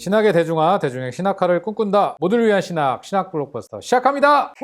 신학의 대중화, 대중의 신학화를 꿈꾼다. 모두를 위한 신학, 신학 블록버스터 시작합니다.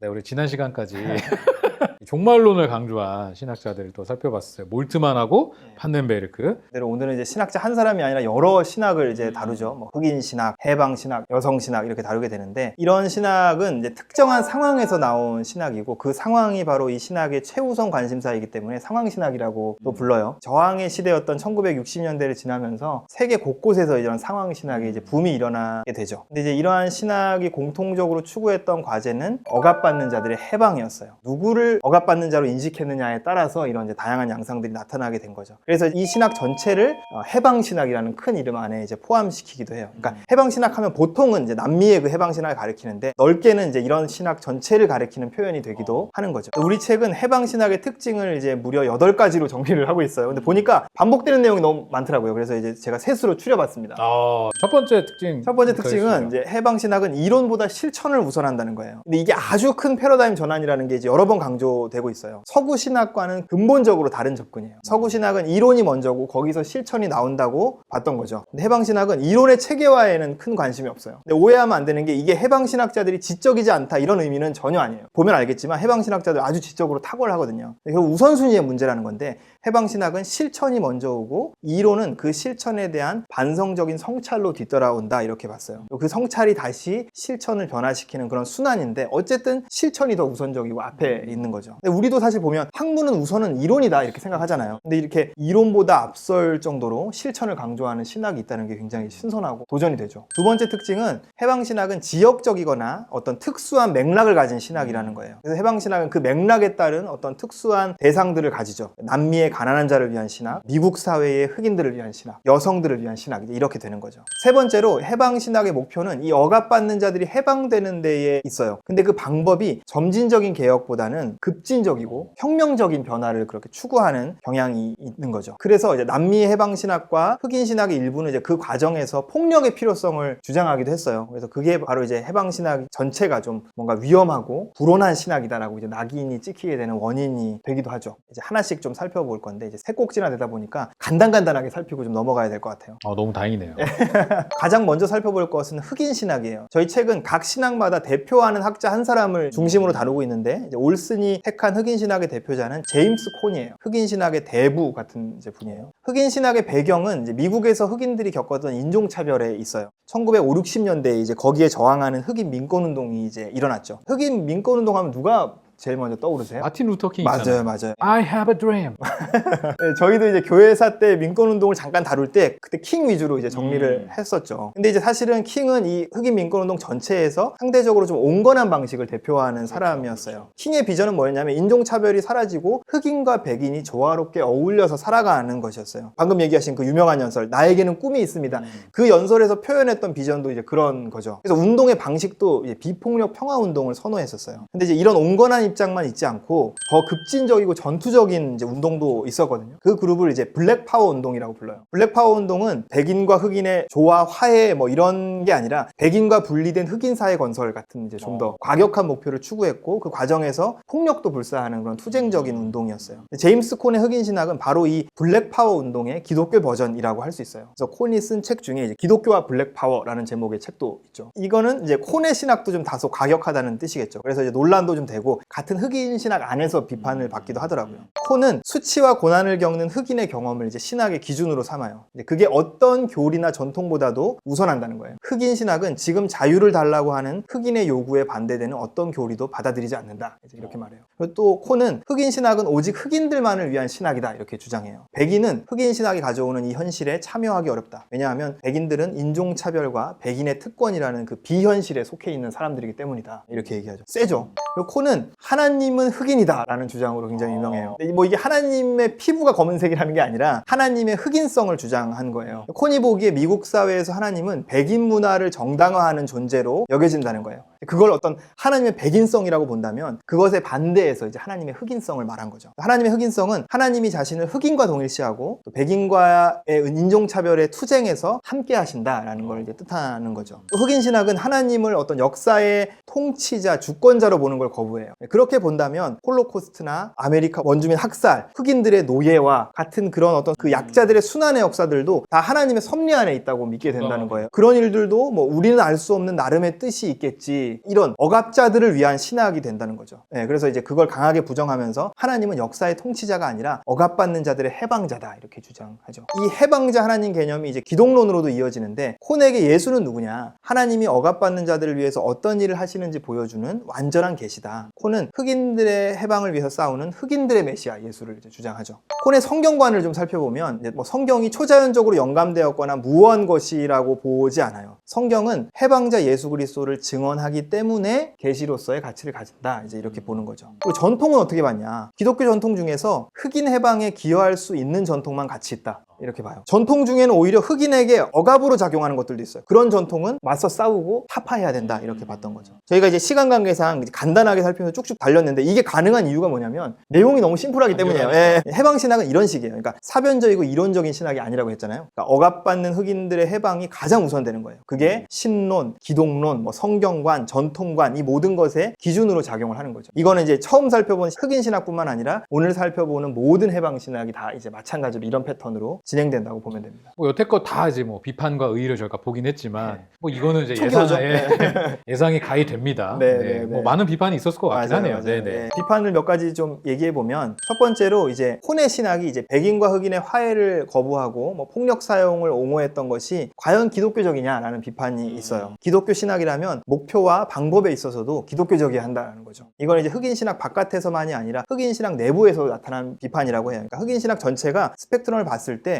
네, 우리 지난 시간까지 종말론을 강조한 신학자들을 또 살펴봤어요. 몰트만하고 판넨베르크. 대로 오늘은 이제 신학자 한 사람이 아니라 여러 신학을 이제 다루죠. 뭐 흑인 신학, 해방 신학, 여성 신학 이렇게 다루게 되는데 이런 신학은 이제 특정한 상황에서 나온 신학이고 그 상황이 바로 이 신학의 최우선 관심사이기 때문에 상황 신학이라고 또 불러요. 저항의 시대였던 1960년대를 지나면서 세계 곳곳에서 이런 상황 신학의 이제 붐이 일어나게 되죠. 근데 이제 이러한 신학이 공통적으로 추구했던 과제는 억압받는 자들의 해방이었어요. 누구를 억압받는 자로 인식했느냐에 따라서 이런 이제 다양한 양상들이 나타나게 된 거죠. 그래서 이 신학 전체를 어, 해방 신학이라는 큰 이름 안에 이제 포함시키기도 해요. 그러니까 해방 신학하면 보통은 이제 남미의 그 해방 신학을 가리키는데 넓게는 이제 이런 신학 전체를 가리키는 표현이 되기도 하는 거죠. 우리 책은 해방 신학의 특징을 이제 무려 8가지로 정리를 하고 있어요. 근데 보니까 반복되는 내용이 너무 많더라고요. 그래서 이제 제가 셋으로 추려봤습니다. 아, 첫 번째 특징. 첫 번째 특징은 이제 해방 신학은 이론보다 실천을 우선한다는 거예요. 근데 이게 아주 큰 패러다임 전환이라는 게 이제 여러 번 강조 되고 있어요. 서구 신학과는 근본적으로 다른 접근이에요. 서구 신학은 이론이 먼저고 거기서 실천이 나온다고 봤던 거죠. 근데 해방 신학은 이론의 체계화에는 큰 관심이 없어요. 근데 오해하면 안 되는 게 이게 해방 신학자들이 지적이지 않다 이런 의미는 전혀 아니에요. 보면 알겠지만 해방 신학자들 아주 지적으로 탁월하거든요. 결국 우선순위의 문제라는 건데 해방 신학은 실천이 먼저 오고 이론은 그 실천에 대한 반성적인 성찰로 뒤따라온다 이렇게 봤어요. 그 성찰이 다시 실천을 변화시키는 그런 순환인데 어쨌든 실천이 더 우선적이고 앞에 있는 거죠. 근데 우리도 사실 보면 학문은 우선은 이론이다 이렇게 생각하잖아요. 근데 이렇게 이론보다 앞설 정도로 실천을 강조하는 신학이 있다는 게 굉장히 신선하고 도전이 되죠. 두 번째 특징은 해방 신학은 지역적이거나 어떤 특수한 맥락을 가진 신학이라는 거예요. 그래서 해방 신학은 그 맥락에 따른 어떤 특수한 대상들을 가지죠. 남미의 가난한 자를 위한 신학, 미국 사회의 흑인들을 위한 신학, 여성들을 위한 신학 이렇게 되는 거죠. 세 번째로 해방 신학의 목표는 이 억압받는 자들이 해방되는 데에 있어요. 근데 그 방법이 점진적인 개혁보다는 급진적이고 혁명적인 변화를 그렇게 추구하는 경향이 있는 거죠. 그래서 이제 남미 해방 신학과 흑인 신학의 일부는 이제 그 과정에서 폭력의 필요성을 주장하기도 했어요. 그래서 그게 바로 이제 해방 신학 전체가 좀 뭔가 위험하고 불온한 신학이다라고 이제 낙인이 찍히게 되는 원인이 되기도 하죠. 이제 하나씩 좀 살펴볼 건데 이제 세 꼭지나 되다 보니까 간단간단하게 살피고 좀 넘어가야 될 것 같아요. 아, 너무 다행이네요. 가장 먼저 살펴볼 것은 흑인 신학이에요. 저희 책은 각 신학마다 대표하는 학자 한 사람을 중심으로 다루고 있는데 올슨이 택한 흑인 신학의 대표자는 제임스 콘이에요. 흑인 신학의 대부 같은 분이에요. 흑인 신학의 배경은 이제 미국에서 흑인들이 겪었던 인종차별에 있어요. 1950, 60년대에 이제 거기에 저항하는 흑인 민권운동이 이제 일어났죠. 흑인 민권운동 하면 누가 제일 먼저 떠오르세요? 마틴 루터 킹 맞아요, 있잖아요. 맞아요. I have a dream. 네, 저희도 이제 교회사 때 민권 운동을 잠깐 다룰 때 그때 킹 위주로 이제 정리를 했었죠. 근데 이제 사실은 킹은 이 흑인 민권 운동 전체에서 상대적으로 좀 온건한 방식을 대표하는 사람이었어요. 킹의 비전은 뭐였냐면 인종 차별이 사라지고 흑인과 백인이 조화롭게 어울려서 살아가는 것이었어요. 방금 얘기하신 그 유명한 연설, 나에게는 꿈이 있습니다. 그 연설에서 표현했던 비전도 이제 그런 거죠. 그래서 운동의 방식도 이제 비폭력 평화 운동을 선호했었어요. 근데 이제 이런 온건한 입장만 있지 않고 더 급진적이고 전투적인 이제 운동도 있었거든요. 그 그룹을 이제 블랙 파워 운동이라고 불러요. 블랙 파워 운동은 백인과 흑인의 조화, 화해 뭐 이런 게 아니라 백인과 분리된 흑인 사회 건설 같은 이제 좀더 과격한 목표를 추구했고 그 과정에서 폭력도 불사하는 그런 투쟁적인 운동이었어요. 제임스 콘의 흑인 신학은 바로 이 블랙 파워 운동의 기독교 버전이라고 할 수 있어요. 그래서 콘이 쓴 책 중에 이제 기독교와 블랙 파워라는 제목의 책도 있죠. 이거는 이제 콘의 신학도 좀 다소 과격하다는 뜻이겠죠. 그래서 이제 논란도 좀 되고 같은 흑인 신학 안에서 비판을 받기도 하더라고요. 콘은 수치와 고난을 겪는 흑인의 경험을 이제 신학의 기준으로 삼아요. 그게 어떤 교리나 전통보다도 우선한다는 거예요. 흑인 신학은 지금 자유를 달라고 하는 흑인의 요구에 반대되는 어떤 교리도 받아들이지 않는다. 이렇게 말해요. 그리고 또 콘은 흑인 신학은 오직 흑인들만을 위한 신학이다. 이렇게 주장해요. 백인은 흑인 신학이 가져오는 이 현실에 참여하기 어렵다. 왜냐하면 백인들은 인종차별과 백인의 특권이라는 그 비현실에 속해 있는 사람들이기 때문이다. 이렇게 얘기하죠. 세죠. 그리고 콘은 하나님은 흑인이다라는 주장으로 굉장히 유명해요. 근데 뭐 이게 하나님의 피부가 검은색이라는 게 아니라 하나님의 흑인성을 주장한 거예요. 콘이 보기에 미국 사회에서 하나님은 백인 문화를 정당화하는 존재로 여겨진다는 거예요. 그걸 어떤 하나님의 백인성이라고 본다면 그것에 반대해서 이제 하나님의 흑인성을 말한 거죠. 하나님의 흑인성은 하나님이 자신을 흑인과 동일시하고 또 백인과의 인종차별의 투쟁에서 함께 하신다라는 걸 이제 뜻하는 거죠. 또 흑인 신학은 하나님을 어떤 역사의 통치자, 주권자로 보는 걸 거부해요. 그렇게 본다면 홀로코스트나 아메리카 원주민 학살, 흑인들의 노예와 같은 그런 어떤 그 약자들의 순환의 역사들도 다 하나님의 섭리 안에 있다고 믿게 된다는 거예요. 그런 일들도 뭐 우리는 알 수 없는 나름의 뜻이 있겠지. 이런 억압자들을 위한 신학이 된다는 거죠. 네, 그래서 이제 그걸 강하게 부정하면서 하나님은 역사의 통치자가 아니라 억압받는 자들의 해방자다 이렇게 주장하죠. 이 해방자 하나님 개념이 이제 기독론으로도 이어지는데 콘에게 예수는 누구냐? 하나님이 억압받는 자들을 위해서 어떤 일을 하시는지 보여주는 완전한 계시다. 콘은 흑인들의 해방을 위해서 싸우는 흑인들의 메시아 예수를 주장하죠. 콘의 성경관을 좀 살펴보면 뭐 성경이 초자연적으로 영감되었거나 무한 것이라고 보지 않아요. 성경은 해방자 예수 그리스도를 증언하기 때문에 계시로서의 가치를 가진다. 이제 이렇게 보는 거죠. 그리고 전통은 어떻게 봤냐? 기독교 전통 중에서 흑인 해방에 기여할 수 있는 전통만 가치 있다. 이렇게 봐요. 전통 중에는 오히려 흑인에게 억압으로 작용하는 것들도 있어요. 그런 전통은 맞서 싸우고 타파해야 된다. 이렇게 봤던 거죠. 저희가 이제 시간 관계상 간단하게 살피면서 쭉쭉 달렸는데 이게 가능한 이유가 뭐냐면 내용이 너무 심플하기 때문이에요. 예. 해방 신학은 이런 식이에요. 그러니까 사변적이고 이론적인 신학이 아니라고 했잖아요. 그러니까 억압받는 흑인들의 해방이 가장 우선되는 거예요. 그게 신론, 기독론, 뭐 성경관, 전통관 이 모든 것에 기준으로 작용을 하는 거죠. 이거는 이제 처음 살펴본 흑인 신학뿐만 아니라 오늘 살펴보는 모든 해방 신학이 다 이제 마찬가지로 이런 패턴으로 진행된다고 보면 됩니다. 뭐 여태껏 다 이제 뭐 비판과 의의를 저희가 보긴 했지만 네. 뭐 이거는 이제. 예상에 예상이 가히 됩니다. 네, 네, 네, 뭐 네. 많은 비판이 있었을 것 같긴 맞아요, 하네요. 맞아요. 네, 네. 네. 비판을 몇 가지 좀 얘기해 보면 첫 번째로 이제 혼의 신학이 이제 백인과 흑인의 화해를 거부하고 뭐 폭력 사용을 옹호했던 것이 과연 기독교적이냐라는 비판이 있어요. 기독교 신학이라면 목표와 방법에 있어서도 기독교적이어야 한다는 거죠. 이건 이제 흑인 신학 바깥에서만이 아니라 흑인 신학 내부에서 나타난 비판이라고 해요. 그러니까 흑인 신학 전체가 스펙트럼을 봤을 때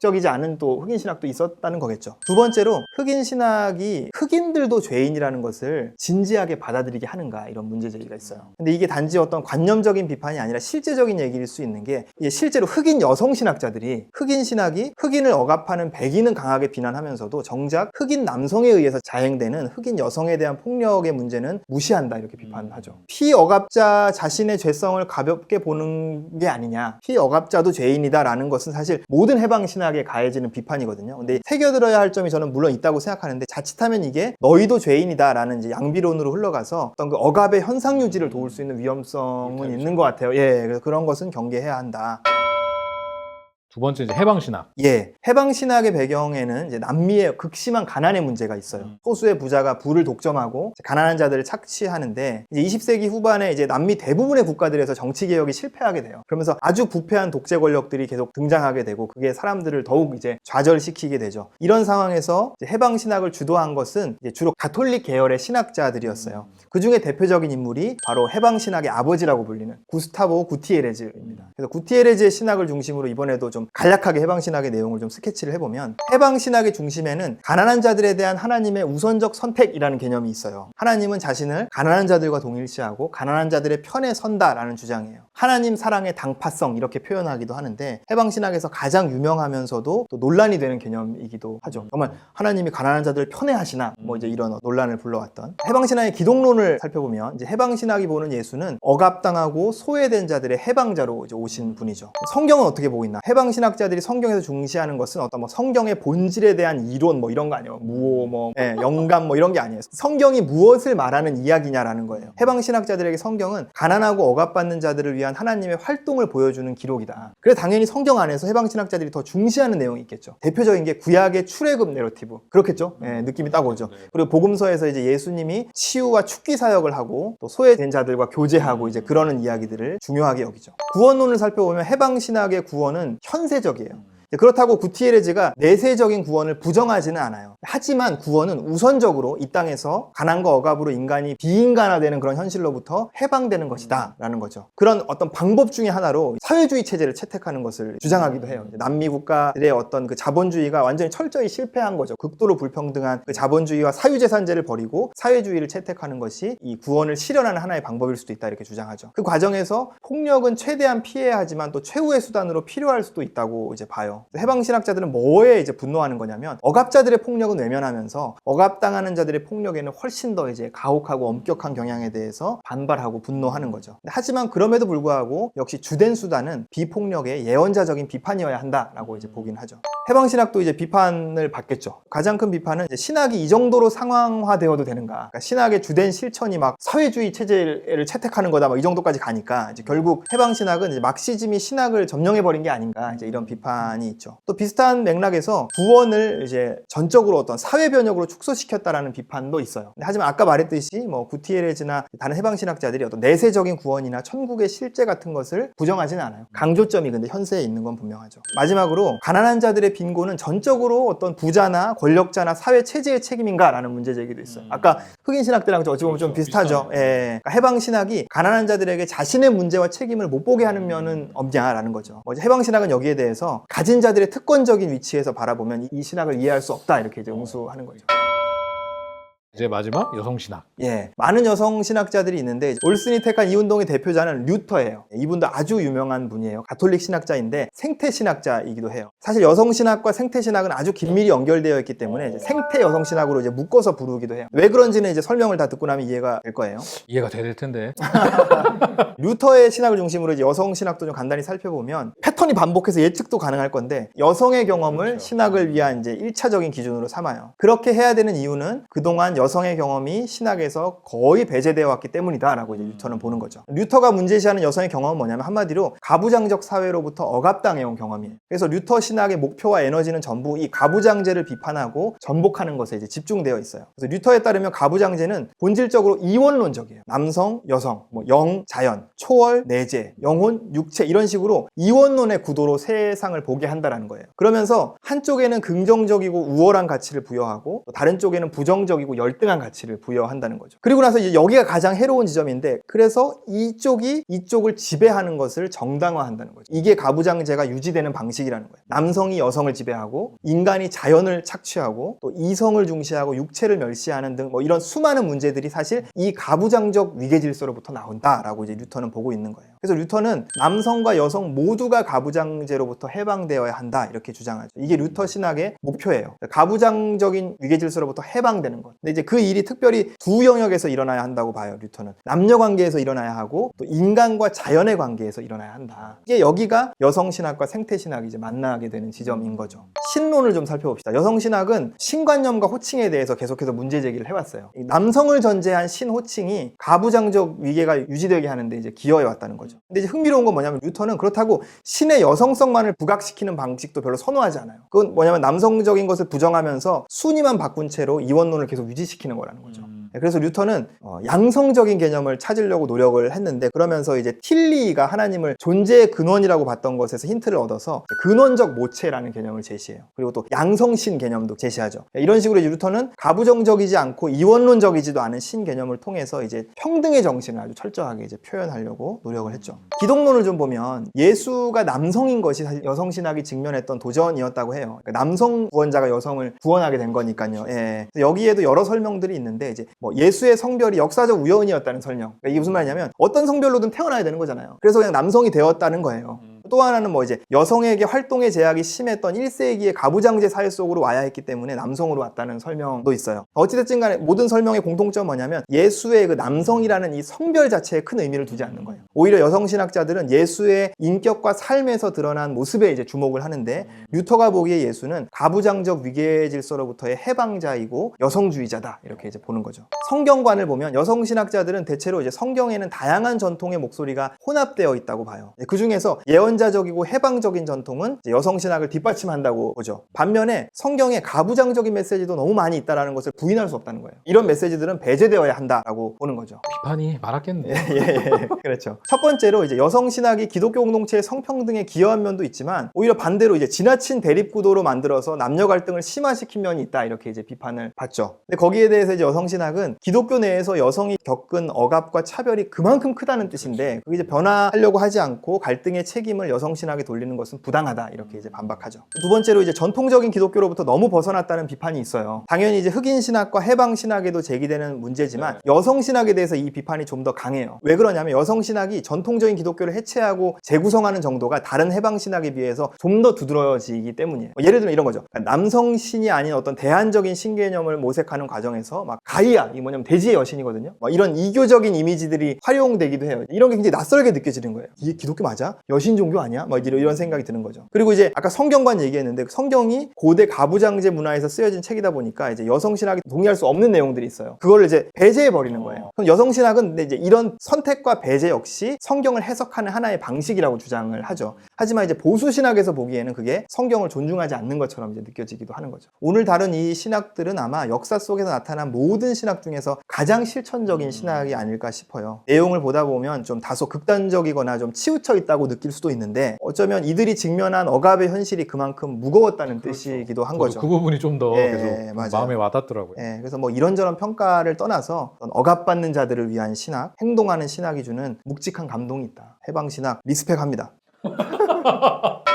적이지 않은 또 흑인 신학도 있었다는 거겠죠. 두 번째로 흑인 신학이 흑인들도 죄인이라는 것을 진지하게 받아들이게 하는가 이런 문제 제기가 있어요. 근데 이게 단지 어떤 관념적인 비판이 아니라 실제적인 얘기일 수 있는 게 실제로 흑인 여성 신학자들이 흑인 신학이 흑인을 억압하는 백인은 강하게 비난하면서도 정작 흑인 남성에 의해서 자행되는 흑인 여성에 대한 폭력의 문제는 무시한다 이렇게 비판하죠. 피억압자 자신의 죄성을 가볍게 보는 게 아니냐. 피억압자도 죄인이다라는 것은 사실 모든 해방 신학 에 가해지는 비판이거든요. 근데 새겨들어야 할 점이 저는 물론 있다고 생각하는데 자칫하면 이게 너희도 죄인이다라는 이제 양비론으로 흘러가서 어떤 그 억압의 현상 유지를 도울 수 있는 위험성은 있는 것 같아요. 예, 그래서 그런 것은 경계해야 한다. 두 번째 이제 해방 신학. 예, 해방 신학의 배경에는 이제 남미의 극심한 가난의 문제가 있어요. 음. 소수의 부자가 부를 독점하고 가난한 자들을 착취하는데 이제 20세기 후반에 이제 남미 대부분의 국가들에서 정치 개혁이 실패하게 돼요. 그러면서 아주 부패한 독재 권력들이 계속 등장하게 되고 그게 사람들을 더욱 이제 좌절시키게 되죠. 이런 상황에서 해방 신학을 주도한 것은 주로 가톨릭 계열의 신학자들이었어요. 그 중에 대표적인 인물이 바로 해방 신학의 아버지라고 불리는 구스타보 구티에레즈입니다. 그래서 구티에레즈의 신학을 중심으로 이번에도 좀 간략하게 해방 신학의 내용을 좀 스케치를 해보면 해방 신학의 중심에는 가난한 자들에 대한 하나님의 우선적 선택이라는 개념이 있어요. 하나님은 자신을 가난한 자들과 동일시하고 가난한 자들의 편에 선다라는 주장이에요. 하나님 사랑의 당파성 이렇게 표현하기도 하는데 해방 신학에서 가장 유명하면서도 또 논란이 되는 개념이기도 하죠. 정말 하나님이 가난한 자들을 편에 하시나 뭐 이제 이런 논란을 불러왔던 해방 신학의 기독론을 살펴보면 이제 해방 신학이 보는 예수는 억압당하고 소외된 자들의 해방자로 이제 오신 분이죠. 성경은 어떻게 보고 있나? 해방 신학자들이 성경에서 중시하는 것은 어떤 뭐 성경의 본질에 대한 이론 뭐 이런 거 아니에요. 무오 뭐 예, 영감 뭐 이런 게 아니에요. 성경이 무엇을 말하는 이야기냐라는 거예요. 해방 신학자들에게 성경은 가난하고 억압받는 자들을 위한 하나님의 활동을 보여주는 기록이다. 그래서 당연히 성경 안에서 해방 신학자들이 더 중시하는 내용이 있겠죠. 대표적인 게 구약의 출애굽 내러티브. 그렇겠죠? 예, 느낌이 딱 오죠. 그리고 복음서에서 이제 예수님이 치유와 축기 사역을 하고 또 소외된 자들과 교제하고 이제 그러는 이야기들을 중요하게 여기죠. 구원론을 살펴보면 해방 신학의 구원은 현 세적이에요. 네, 그렇다고 구티에레즈가 내세적인 구원을 부정하지는 않아요. 하지만 구원은 우선적으로 이 땅에서 가난과 억압으로 인간이 비인간화되는 그런 현실로부터 해방되는 것이다 라는 거죠. 그런 어떤 방법 중에 하나로 사회주의 체제를 채택하는 것을 주장하기도 해요. 남미 국가들의 어떤 그 자본주의가 완전히 철저히 실패한 거죠. 극도로 불평등한 그 자본주의와 사유재산제를 버리고 사회주의를 채택하는 것이 이 구원을 실현하는 하나의 방법일 수도 있다 이렇게 주장하죠. 그 과정에서 폭력은 최대한 피해야 하지만 또 최후의 수단으로 필요할 수도 있다고 이제 봐요. 해방 신학자들은 뭐에 이제 분노하는 거냐면 억압자들의 폭력은 외면하면서 억압당하는 자들의 폭력에는 훨씬 더 이제 가혹하고 엄격한 경향에 대해서 반발하고 분노하는 거죠. 하지만 그럼에도 불구하고 역시 주된 수단은 비폭력의 예언자적인 비판이어야 한다라고 이제 보긴 하죠. 해방 신학도 이제 비판을 받겠죠. 가장 큰 비판은 신학이 이 정도로 상황화되어도 되는가? 그러니까 신학의 주된 실천이 막 사회주의 체제를 채택하는 거다, 막 이 정도까지 가니까 이제 결국 해방 신학은 막시즘이 신학을 점령해 버린 게 아닌가 이제 이런 비판이 있죠. 또 비슷한 맥락에서 구원을 이제 전적으로 어떤 사회 변혁으로 축소시켰다라는 비판도 있어요. 하지만 아까 말했듯이 뭐 구티에레즈나 다른 해방 신학자들이 어떤 내세적인 구원이나 천국의 실제 같은 것을 부정하지는 않아요. 강조점이 근데 현세에 있는 건 분명하죠. 마지막으로 가난한 자들의 빈곤은 전적으로 어떤 부자나 권력자나 사회 체제의 책임인가라는 문제 제기도 있어요. 아까 흑인 신학들랑 어찌 보면 좀 그렇죠. 비슷하죠. 예. 그러니까 해방 신학이 가난한 자들에게 자신의 문제와 책임을 못 보게 하는 면은 없냐라는 거죠. 뭐 해방 신학은 여기에 대해서 가진 자들의 특권적인 위치에서 바라보면 이- 이 신학을 이해할 수 없다 이렇게 이제 응수하는 거죠. 이제 마지막 여성 신학. 예, 많은 여성 신학자들이 있는데 올슨이 택한 이 운동의 대표자는 류터예요. 이분도 아주 유명한 분이에요. 가톨릭 신학자인데 생태 신학자이기도 해요. 사실 여성 신학과 생태 신학은 아주 긴밀히 연결되어 있기 때문에 생태 여성 신학으로 이제 묶어서 부르기도 해요. 왜 그런지는 이제 설명을 다 듣고 나면 이해가 될 거예요. 이해가 될 텐데. 류터의 신학을 중심으로 이제 여성 신학도 좀 간단히 살펴보면 패턴이 반복해서 예측도 가능할 건데 여성의 경험을 그렇죠. 신학을 위한 이제 1차적인 기준으로 삼아요. 그렇게 해야 되는 이유는 그동안 여성의 경험이 신학에서 거의 배제되어 왔기 때문이다라고 이제 류터는 보는 거죠. 류터가 문제시하는 여성의 경험은 뭐냐면 한마디로 가부장적 사회로부터 억압당해온 경험이에요. 그래서 류터 신학의 목표와 에너지는 전부 이 가부장제를 비판하고 전복하는 것에 이제 집중되어 있어요. 그래서 류터에 따르면 가부장제는 본질적으로 이원론적이에요. 남성, 여성, 뭐 영, 자연, 초월, 내재, 영혼, 육체 이런 식으로 이원론의 구도로 세상을 보게 한다라는 거예요. 그러면서 한쪽에는 긍정적이고 우월한 가치를 부여하고 또 다른 쪽에는 부정적이고 열 등한 가치를 부여한다는 거죠. 그리고 나서 이제 여기가 가장 해로운 지점인데 그래서 이쪽이 이쪽을 지배하는 것을 정당화한다는 거죠. 이게 가부장제가 유지되는 방식이라는 거예요. 남성이 여성을 지배하고 인간이 자연을 착취하고 또 이성을 중시하고 육체를 멸시하는 등 뭐 이런 수많은 문제들이 사실 이 가부장적 위계 질서로부터 나온다라고 이제 류터는 보고 있는 거예요. 그래서 류터는 남성과 여성 모두가 가부장제로부터 해방되어야 한다 이렇게 주장하죠. 이게 류터 신학의 목표예요. 가부장적인 위계 질서로부터 해방되는 것. 근데 이제 그 일이 특별히 두 영역에서 일어나야 한다고 봐요. 류터는 남녀 관계에서 일어나야 하고 또 인간과 자연의 관계에서 일어나야 한다. 이게 여기가 여성 신학과 생태 신학이 이제 만나게 되는 지점인 거죠. 신론을 좀 살펴봅시다. 여성 신학은 신관념과 호칭에 대해서 계속해서 문제 제기를 해왔어요. 이 남성을 전제한 신호칭이 가부장적 위계가 유지되게 하는데 이제 기여해 왔다는 거죠. 근데 이제 흥미로운 건 뭐냐면 뉴턴은 그렇다고 신의 여성성만을 부각시키는 방식도 별로 선호하지 않아요. 그건 뭐냐면 남성적인 것을 부정하면서 순위만 바꾼 채로 이원론을 계속 유지시키는 거라는 거죠. 네, 그래서 뉴턴은 어, 양성적인 개념을 찾으려고 노력을 했는데 그러면서 이제 틸리가 하나님을 존재의 근원이라고 봤던 것에서 힌트를 얻어서 근원적 모체라는 개념을 제시해요. 그리고 또 양성신 개념도 제시하죠. 네, 이런 식으로 뉴턴은 가부정적이지 않고 이원론적이지도 않은 신 개념을 통해서 이제 평등의 정신을 아주 철저하게 이제 표현하려고 노력을 했죠. 기독론을 좀 보면 예수가 남성인 것이 여성 신학이 직면했던 도전이었다고 해요. 그러니까 남성 구원자가 여성을 구원하게 된 거니까요. 예. 여기에도 여러 설명들이 있는데 이제 뭐 예수의 성별이 역사적 우연이었다는 설명. 그러니까 이게 무슨 말이냐면 어떤 성별로든 태어나야 되는 거잖아요. 그래서 그냥 남성이 되었다는 거예요. 또 하나는 뭐 이제 여성에게 활동의 제약이 심했던 1세기의 가부장제 사회 속으로 와야 했기 때문에 남성으로 왔다는 설명도 있어요. 어찌됐든 간에 모든 설명의 공통점은 뭐냐면 예수의 그 남성이라는 이 성별 자체에 큰 의미를 두지 않는 거예요. 오히려 여성 신학자들은 예수의 인격과 삶에서 드러난 모습에 이제 주목을 하는데 류터가 보기에 예수는 가부장적 위계 질서로부터의 해방자이고 여성주의자다 이렇게 이제 보는 거죠. 성경관을 보면 여성 신학자들은 대체로 이제 성경에는 다양한 전통의 목소리가 혼합되어 있다고 봐요. 그 중에서 예언 자적이고 해방적인 전통은 여성 신학을 뒷받침한다고 보죠. 반면에 성경에 가부장적인 메시지도 너무 많이 있다라는 것을 부인할 수 없다는 거예요. 이런 메시지들은 배제되어야 한다라고 보는 거죠. 비판이 많았겠네. 예, 예, 그렇죠. 첫 번째로 이제 여성 신학이 기독교 공동체의 성평등에 기여한 면도 있지만 오히려 반대로 이제 지나친 대립 구도로 만들어서 남녀 갈등을 심화시킨 면이 있다 이렇게 이제 비판을 받죠. 근데 거기에 대해서 이제 여성 신학은 기독교 내에서 여성이 겪은 억압과 차별이 그만큼 크다는 뜻인데 그게 이제 변화하려고 하지 않고 갈등의 책임을 여성 신학에 돌리는 것은 부당하다 이렇게 이제 반박하죠. 두 번째로 이제 전통적인 기독교로부터 너무 벗어났다는 비판이 있어요. 당연히 이제 흑인 신학과 해방 신학에도 제기되는 문제지만 여성 신학에 대해서 이 비판이 좀 더 강해요. 왜 그러냐면 여성 신학이 전통적인 기독교를 해체하고 재구성하는 정도가 다른 해방 신학에 비해서 좀 더 두드러지기 때문이에요. 뭐 예를 들면 이런 거죠. 그러니까 남성 신이 아닌 어떤 대안적인 신개념을 모색하는 과정에서 막 가이아 이 뭐냐면 대지의 여신이거든요. 막 이런 이교적인 이미지들이 활용되기도 해요. 이런 게 굉장히 낯설게 느껴지는 거예요. 이게 기독교 맞아? 여신 종교 아니야? 막 이런, 이런 생각이 드는 거죠. 그리고 이제 아까 성경관 얘기했는데 성경이 고대 가부장제 문화에서 쓰여진 책이다 보니까 이제 여성 신학이 동의할 수 없는 내용들이 있어요. 그걸 이제 배제해 버리는 거예요. 그럼 여성 신학은 이제 이런 선택과 배제 역시 성경을 해석하는 하나의 방식이라고 주장을 하죠. 하지만 이제 보수 신학에서 보기에는 그게 성경을 존중하지 않는 것처럼 이제 느껴지기도 하는 거죠. 오늘 다룬 이 신학들은 아마 역사 속에서 나타난 모든 신학 중에서 가장 실천적인 신학이 아닐까 싶어요. 내용을 보다 보면 좀 다소 극단적이거나 좀 치우쳐 있다고 느낄 수도 있는데 어쩌면 이들이 직면한 억압의 현실이 그만큼 무거웠다는 뜻이기도 한 거죠. 그 부분이 좀 더 예, 계속 맞아요. 마음에 와닿더라고요. 예, 그래서 뭐 이런저런 평가를 떠나서 어떤 억압받는 자들을 위한 신학, 행동하는 신학이 주는 묵직한 감동이 있다. 해방 신학 리스펙합니다.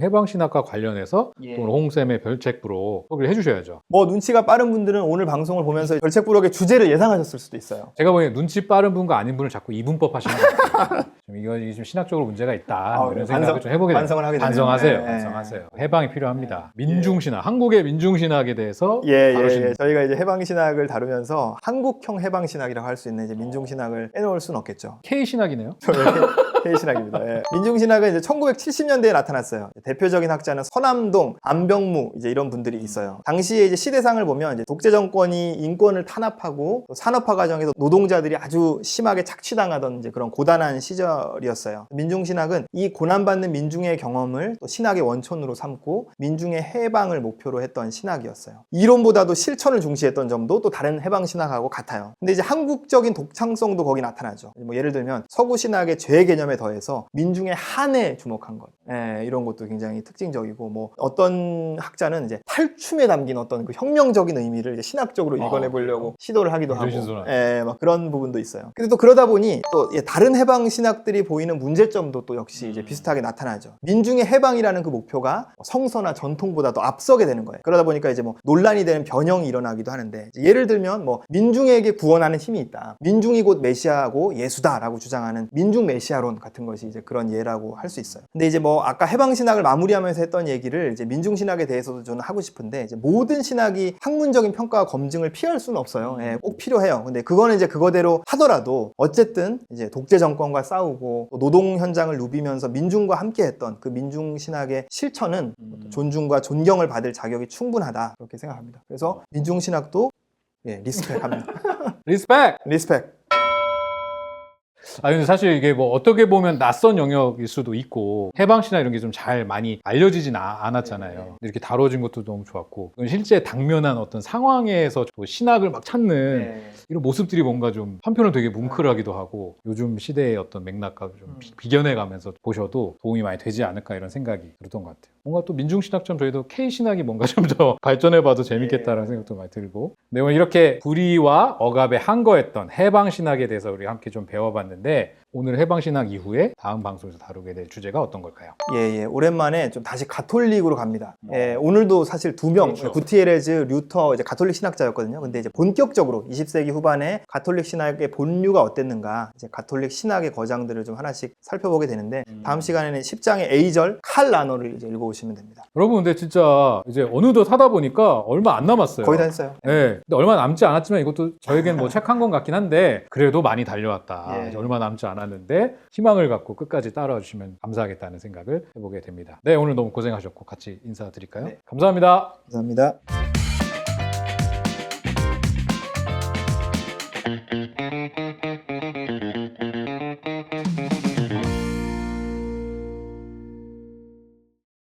해방 신학과 관련해서 예. 오늘 홍쌤의 별책부로 소개를 해주셔야죠. 뭐 눈치가 빠른 분들은 오늘 방송을 보면서 별책부록의 주제를 예상하셨을 수도 있어요. 제가 보기엔 눈치 빠른 분과 아닌 분을 자꾸 이분법 하시는 것 같아요. 좀 이거 이게 좀 신학적으로 문제가 있다 뭐 아, 이런 생각을 좀 해보게. 반성을 하게 되네요. 반성하세요. 예, 예. 반성하세요. 해방이 필요합니다. 민중신학, 한국의 민중신학에 대해서 예, 예, 다루시는 예. 저희가 이제 해방 신학을 다루면서 한국형 해방 신학이라고 할 수 있는 이제 민중 신학을 빼놓을 수는 없겠죠. K 신학이네요. K 신학입니다. 예. 민중 신학은 이제 1970년대에 나타났어요. 대표적인 학자는 서남동, 안병무 이제 이런 분들이 있어요. 당시에 이제 시대상을 보면 이제 독재 정권이 인권을 탄압하고 또 산업화 과정에서 노동자들이 아주 심하게 착취당하던 이제 그런 고단한 시절이었어요. 민중 신학은 이 고난받는 민중의 경험을 또 신학의 원천으로 삼고 민중의 해방을 목표로 했던 신학이었어요. 이론보다도 실천을 중시했던 점도 또 다른 해방 신학하고 같아요. 근데 이제 한국적인 독창성도 거기 나타나죠. 뭐 예를 들면 서구 신학의 죄 개념에 더해서 민중의 한에 주목한 것, 예, 이런 것도 굉장히 특징적이고 뭐 어떤 학자는 이제 탈춤에 담긴 어떤 그 혁명적인 의미를 신학적으로 읽어내 보려고 시도를 하기도 하고. 예, 막 그런 부분도 있어요. 근데 또 그러다 보니 또 예, 다른 해방 신학들이 보이는 문제점도 또 역시 이제 비슷하게 나타나죠. 민중의 해방이라는 그 목표가 성서나 전통보다 더 앞서게 되는 거예요. 그러다 보니까 이제 뭐 논란이 되는 변형이 일어나기도 하는데 예를 들면 뭐 민중에게 구원하는 힘이 있다. 민중이 곧 메시아고 예수다라고 주장하는 민중 메시아론 같은 것이 이제 그런 예라고 할 수 있어요. 근데 이제 뭐 아까 해방 신학을 마무리하면서 했던 얘기를 이제 민중 신학에 대해서도 저는 하고 싶은데 이제 모든 신학이 학문적인 평가와 검증을 피할 수는 없어요. 예, 꼭 필요해요. 근데 그거는 이제 그거대로 하더라도 어쨌든 이제 독재 정권과 싸우고 또 노동 현장을 누비면서 민중과 함께했던 그 민중 신학의 실천은 존중과 존경을 받을 자격이 충분하다 그렇게 생각합니다. 그래서 민중 신학도 예, 리스펙합니다. 리스펙! 리스펙. 아 근데 사실 이게 뭐 어떻게 보면 낯선 영역일 수도 있고 해방시나 이런 게 좀 잘 많이 알려지진 아- 않았잖아요. 네. 근데 이렇게 다뤄진 것도 너무 좋았고 실제 당면한 어떤 상황에서 또 신학을 막 찾는 네. 이런 모습들이 뭔가 좀 한편은 되게 뭉클하기도 하고 요즘 시대의 어떤 맥락과 좀 음. 비- 비견해가면서 보셔도 도움이 많이 되지 않을까 이런 생각이 들었던 것 같아요. 뭔가 또 민중신학처럼 저희도 K신학이 뭔가 좀 더 발전해봐도 재밌겠다라는 생각도 많이 들고 네, 오늘 이렇게 불의와 억압에 항거했던 해방신학에 대해서 우리 함께 좀 배워봤는데 で 오늘 해방신학 이후에 다음 방송에서 다루게 될 주제가 어떤 걸까요? 예, 예. 오랜만에 좀 다시 가톨릭으로 갑니다. 예, 오늘도 사실 두 명, 그렇죠. 구티에레즈, 류터, 이제 가톨릭 신학자였거든요. 근데 이제 본격적으로 20세기 후반에 가톨릭 신학의 본류가 어땠는가, 이제 가톨릭 신학의 거장들을 좀 하나씩 살펴보게 되는데, 다음 시간에는 10장의 A절 칼 라노를 이제 읽어오시면 됩니다. 여러분 근데 진짜 이제 어느덧 하다 보니까 얼마 안 남았어요. 거의 다 했어요. 네, 근데 얼마 남지 않았지만 이것도 저에겐 뭐 책 한 권 같긴 한데 그래도 많이 달려왔다. 예. 얼마 남지 않았는데 희망을 갖고 끝까지 따라와 주시면 감사하겠다는 생각을 해보게 됩니다. 네, 오늘 너무 고생하셨고 같이 인사드릴까요? 네. 감사합니다. 감사합니다.